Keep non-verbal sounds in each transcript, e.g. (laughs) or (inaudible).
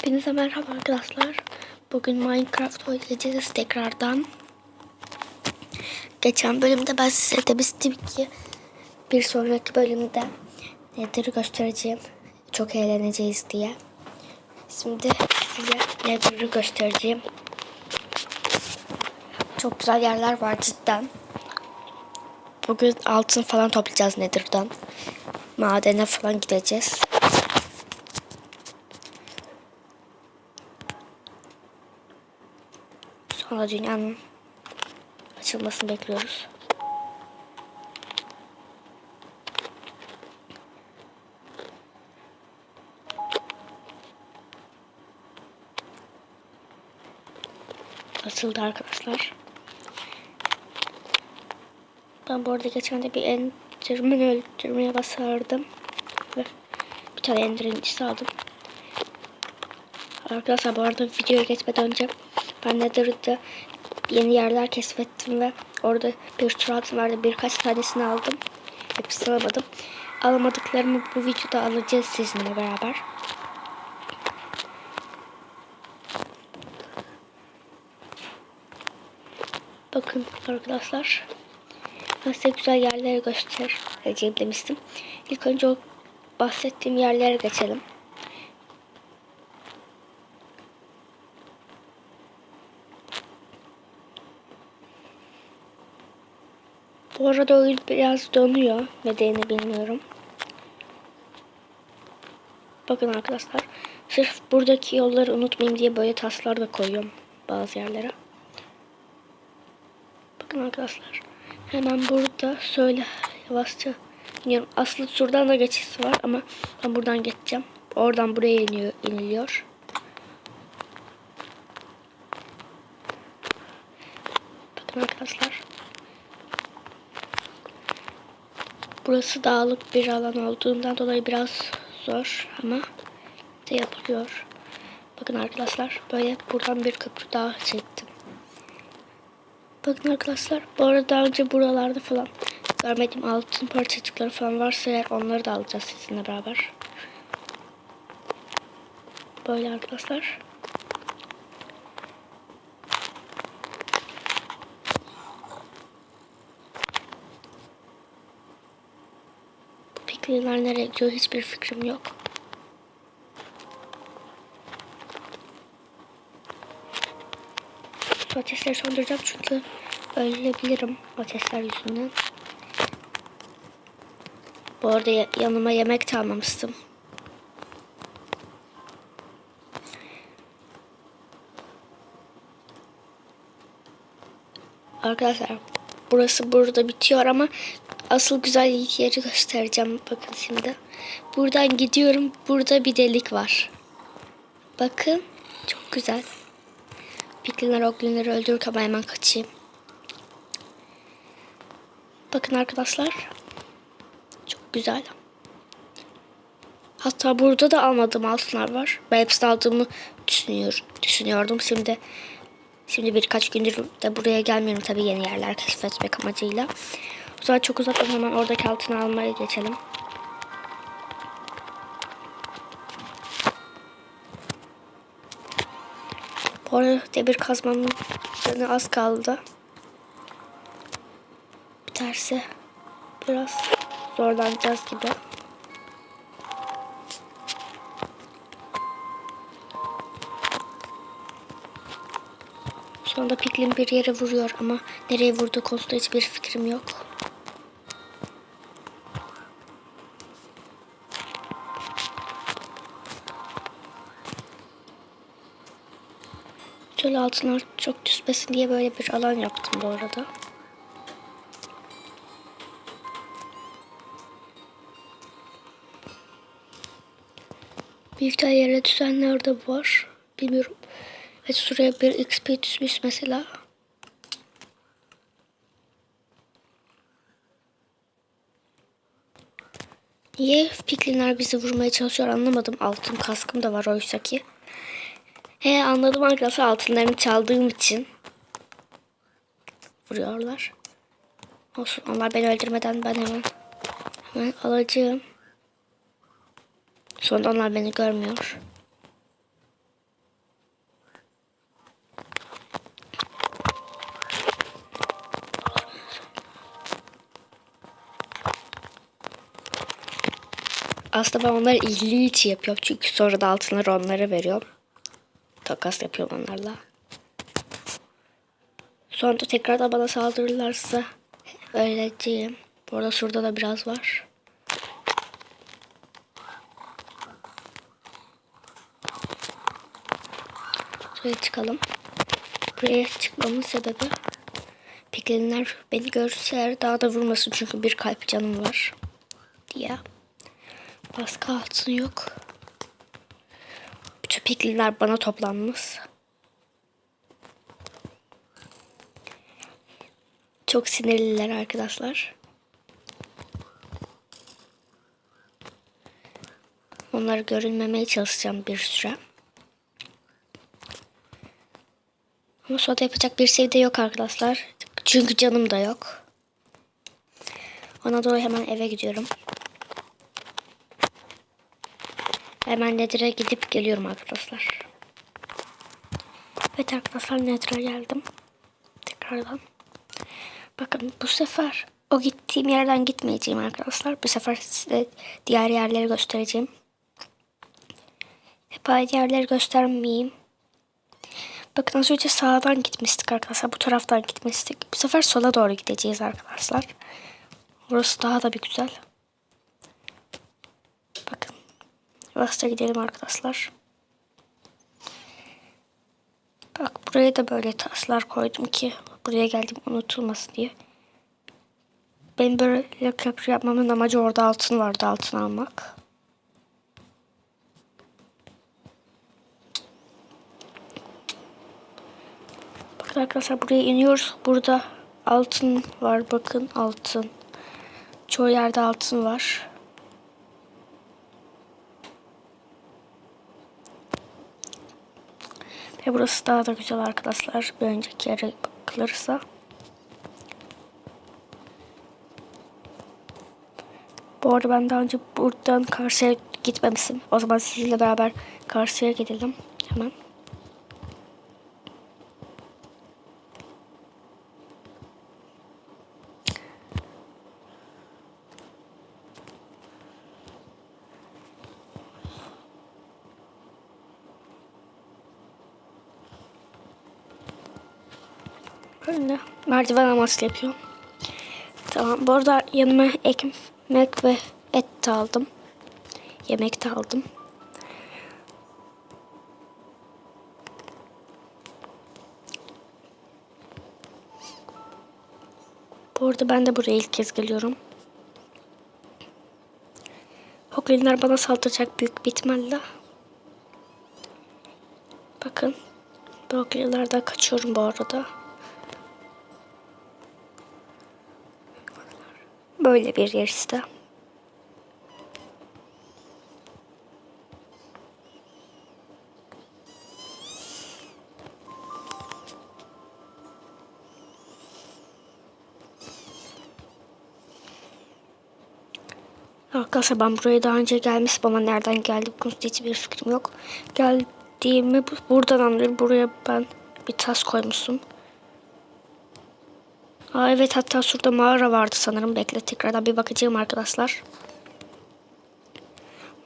Hepinize merhaba arkadaşlar. Bugün Minecraft oynayacağız tekrardan. Geçen bölümde ben size demiştim ki bir sonraki bölümde Nether'ı göstereceğim. Çok eğleneceğiz diye. Şimdi size Nether'ı göstereceğim. Çok güzel yerler var cidden. Bugün altın falan toplayacağız Nether'dan. Madene falan gideceğiz. Sonra dünyanın açılmasını bekliyoruz. Açıldı arkadaşlar. Ben bu arada geçen de bir enderman öldürmeye basardım. Ve bir tane enderman aldım. Arkadaşlar bu arada videoya geçmeden önce ben Nether'da yeni yerler keşfettim ve orada bir altın vardı. Birkaç tanesini aldım. Hepsini alamadım. Alamadıklarımı bu videoda alacağız sizinle beraber. Bakın arkadaşlar. Ben size güzel yerleri göstereceğim demiştim. İlk önce o bahsettiğim yerlere geçelim. Bu arada oyun biraz donuyor. Nedenini bilmiyorum. Bakın arkadaşlar. Sırf buradaki yolları unutmayayım diye böyle taşlar da koyuyorum bazı yerlere. Bakın arkadaşlar. Hemen burada söyle yavaşça iniyorum. Aslında şuradan da geçiş var ama ben buradan geçeceğim. Oradan buraya iniyor, iniliyor. Bakın arkadaşlar. Burası dağlık bir alan olduğundan dolayı biraz zor ama de yapılıyor. Bakın arkadaşlar böyle buradan bir köprü daha çektim. Bakın arkadaşlar bu arada önce buralarda falan görmediğim altın parçacıkları falan varsa eğer onları da alacağız sizinle beraber. Böyle arkadaşlar. Pikliler nereye gidiyor hiçbir fikrim yok. Şu ateşleri söndüreceğim çünkü ölebilirim ateşler yüzünden. Bu arada ya- yanıma yemek de almamıştım. Arkadaşlar burası burada bitiyor ama asıl güzel yeri göstereceğim. Bakın şimdi. Buradan gidiyorum. Burada bir delik var. Bakın. Çok güzel. Piklinler oglinleri öldürürken ben hemen kaçayım. Bakın arkadaşlar. Çok güzel. Hatta burada da almadığım altınlar var. Ben hepsini aldığımı düşünüyor, düşünüyordum. Şimdi şimdi birkaç gündür de buraya gelmiyorum tabii yeni yerler keşfetmek amacıyla. O zaman çok uzatmadan hemen oradaki altını almaya geçelim. Bu arada demir kazmanın az kaldı. Biterse biraz zorlanacağız gibi. Anda piklin bir yere vuruyor ama nereye vurduğu konusunda hiçbir fikrim yok. Şöyle altınlar çok düşmesin diye böyle bir alan yaptım bu arada. Bir tane yere düşenler de var. Bilmiyorum. Evet şuraya bir XP düşmüş mesela. Niye piklinler bizi vurmaya çalışıyor anlamadım. Altın kaskım da var oysa ki. He anladım arkadaşlar altınlarını çaldığım için. Vuruyorlar. Olsun onlar beni öldürmeden ben hemen hemen alacağım. Sonra onlar beni görmüyor. Aslında ben onları iyiliği için yapıyorum. Çünkü sonra da altınları onlara veriyorum. Takas yapıyorum onlarla. Sonra da tekrar da bana saldırırlarsa öyle diyeyim. Bu arada şurada da biraz var. Şuraya çıkalım. Buraya çıkmamın sebebi Piklinler beni görse eğer daha da vurmasın çünkü bir kalp canım var diye. Baskı altın yok. Bütün piklinler bana toplanmış. Çok sinirliler arkadaşlar. Onları görünmemeye çalışacağım bir süre. Ama sonra yapacak bir şey de yok arkadaşlar. Çünkü canım da yok. Ona doğru hemen eve gidiyorum. Hemen Nedir'e gidip geliyorum arkadaşlar. Evet arkadaşlar Nedir'e geldim. Tekrardan. Bakın bu sefer o gittiğim yerden gitmeyeceğim arkadaşlar. Bu sefer size diğer yerleri göstereceğim. Hep aynı yerleri göstermeyeyim. Bakın az önce sağdan gitmiştik arkadaşlar. Bu taraftan gitmiştik. Bu sefer sola doğru gideceğiz arkadaşlar. Orası daha da bir güzel. Bakın. Yavaşça gidelim arkadaşlar. Bak buraya da böyle taşlar koydum ki buraya geldim unutulmasın diye. Benim böyle köprü yapmamın amacı orada altın vardı altın almak. Bakın arkadaşlar buraya iniyoruz. Burada altın var bakın altın. Çoğu yerde altın var. Ve burası daha da güzel arkadaşlar. Bir önceki yere bakılırsa. Bu arada ben daha önce buradan karşıya gitmemişim. O zaman sizinle beraber karşıya gidelim. Hemen. Böyle merdiven amaçlı yapıyorum. Tamam. Bu arada yanıma ekmek ve et de aldım. Yemek de aldım. Bu arada ben de buraya ilk kez geliyorum. Hoglinler bana saldıracak büyük bir ihtimalle. Bakın. Hoglinlerden kaçıyorum bu arada. Böyle bir yer işte. Arkadaşlar ben buraya daha önce gelmiş ama nereden geldim konusunda hiçbir fikrim yok. Geldiğimi bu- buradan anlıyorum. Buraya ben bir tas koymuşum. Aa, evet hatta şurada mağara vardı sanırım. Bekle tekrardan bir bakacağım arkadaşlar.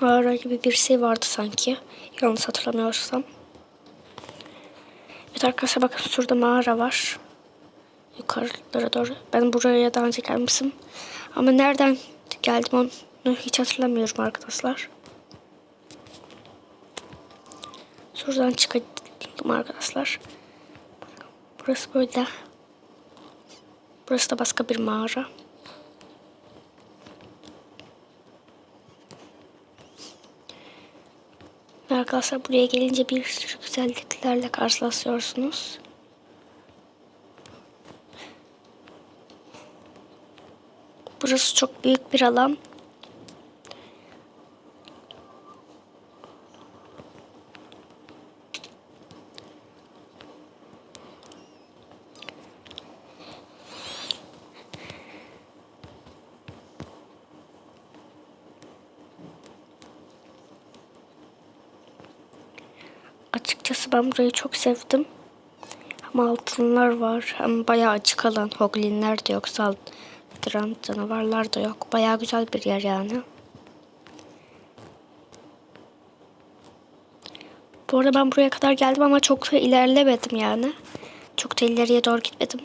Mağara gibi bir şey vardı sanki. Yanlış hatırlamıyorsam. Evet arkadaşlar bakın şurada mağara var. Yukarılara doğru. Ben buraya daha önce gelmişim. Ama nereden geldim onu hiç hatırlamıyorum arkadaşlar. Şuradan çıkalım arkadaşlar. Burası böyle. Burası da başka bir mağara. Arkadaşlar buraya gelince bir sürü güzelliklerle karşılaşıyorsunuz. Burası çok büyük bir alan. Açıkçası ben burayı çok sevdim. Hem altınlar var hem bayağı açık alan. Hoglinler de yok. Saldıran canavarlar da yok. Bayağı güzel bir yer yani. Bu arada ben buraya kadar geldim ama çok da ilerlemedim yani. Çok da ileriye doğru gitmedim.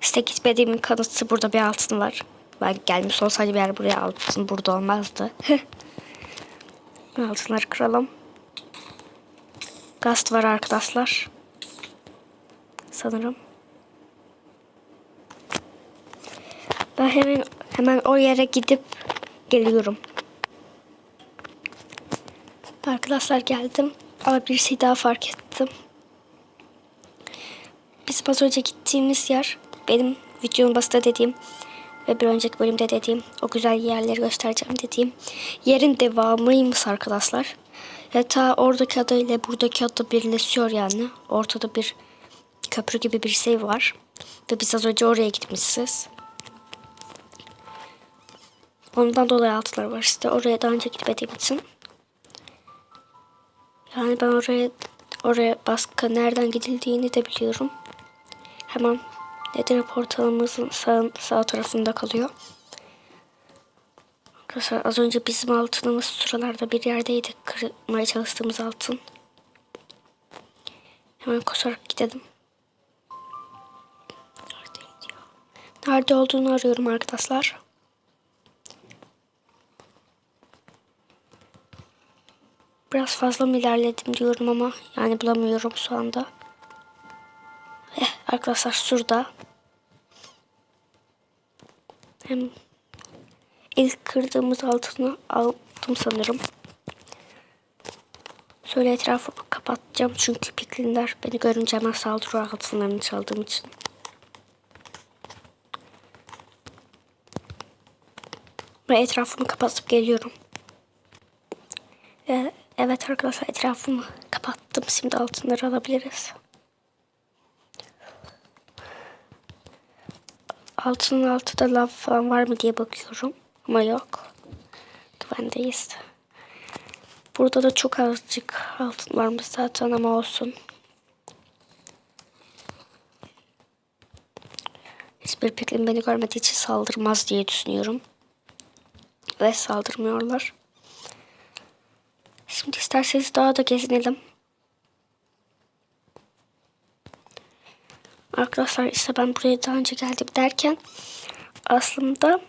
İşte gitmediğimin kanıtı burada bir altın var. Ben gelmiş olsaydı bir yer buraya altın burada olmazdı. (laughs) altınları kıralım. Gast var arkadaşlar. Sanırım. Ben hemen hemen o yere gidip geliyorum. Arkadaşlar geldim ama bir şey daha fark ettim. Bizim az önce gittiğimiz yer benim videonun basında dediğim ve bir önceki bölümde dediğim o güzel yerleri göstereceğim dediğim yerin devamıymış arkadaşlar. Ya ta oradaki adayla buradaki ada birleşiyor yani. Ortada bir köprü gibi bir şey var. Ve biz az önce oraya gitmişiz. Ondan dolayı altılar var işte. Oraya daha önce gitmediğim için. Yani ben oraya oraya başka nereden gidildiğini de biliyorum. Hemen Nether portalımızın sağ, sağ tarafında kalıyor. Arkadaşlar az önce bizim altınımız şuralarda bir yerdeydi. Kırmaya çalıştığımız altın. Hemen koşarak gidelim. Nerede olduğunu arıyorum arkadaşlar. Biraz fazla mı ilerledim diyorum ama yani bulamıyorum şu anda. Eh, arkadaşlar şurada. Hem ilk kırdığımız altını aldım sanırım. Şöyle etrafı kapatacağım çünkü piklinler beni görünce hemen saldırıyor altınlarını çaldığım için. Ve etrafımı kapatıp geliyorum. Evet arkadaşlar etrafımı kapattım. Şimdi altınları alabiliriz. Altının altında lav falan var mı diye bakıyorum. Ama yok. Güvendeyiz. Burada da çok azıcık altın varmış zaten ama olsun. Hiçbir piklin beni görmediği için saldırmaz diye düşünüyorum. Ve saldırmıyorlar. Şimdi isterseniz daha da gezinelim. Arkadaşlar işte ben buraya daha önce geldim derken aslında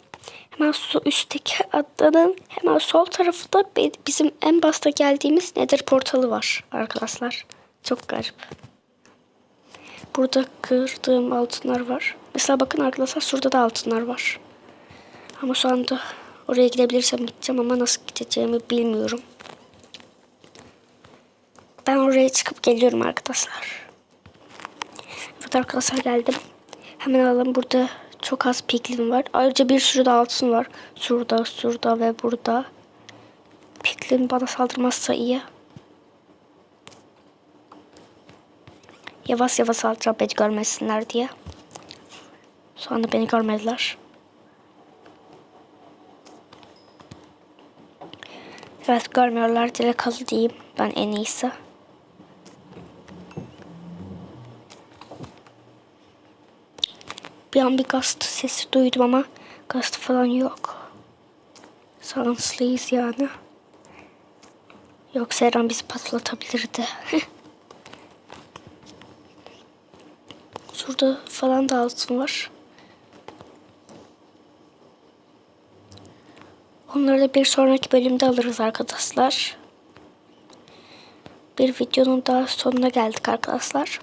hemen su üstteki adanın hemen sol tarafında bizim en başta geldiğimiz Nether portalı var arkadaşlar. Çok garip. Burada kırdığım altınlar var. Mesela bakın arkadaşlar şurada da altınlar var. Ama şu anda oraya gidebilirsem gideceğim ama nasıl gideceğimi bilmiyorum. Ben oraya çıkıp geliyorum arkadaşlar. Evet arkadaşlar geldim. Hemen alalım. Burada çok az piklin var. Ayrıca bir sürü de altın var. Şurada, şurada ve burada. Piklin bana saldırmazsa iyi. Yavaş yavaş saldıracağım beni görmesinler diye. Şu beni görmediler. Evet görmüyorlar. Dile kalı diyeyim. Ben en iyisi. Bir an bir gazete sesi duydum ama gazete falan yok. Şanslıyız yani. Yoksa her an bizi patlatabilirdi. (laughs) Şurada falan da altın var. Onları da bir sonraki bölümde alırız arkadaşlar. Bir videonun daha sonuna geldik arkadaşlar.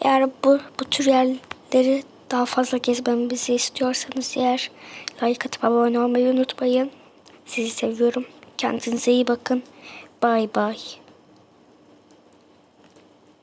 Eğer bu, bu tür yerleri daha fazla gezmemizi istiyorsanız eğer like atıp abone olmayı unutmayın. Sizi seviyorum. Kendinize iyi bakın. Bay bay.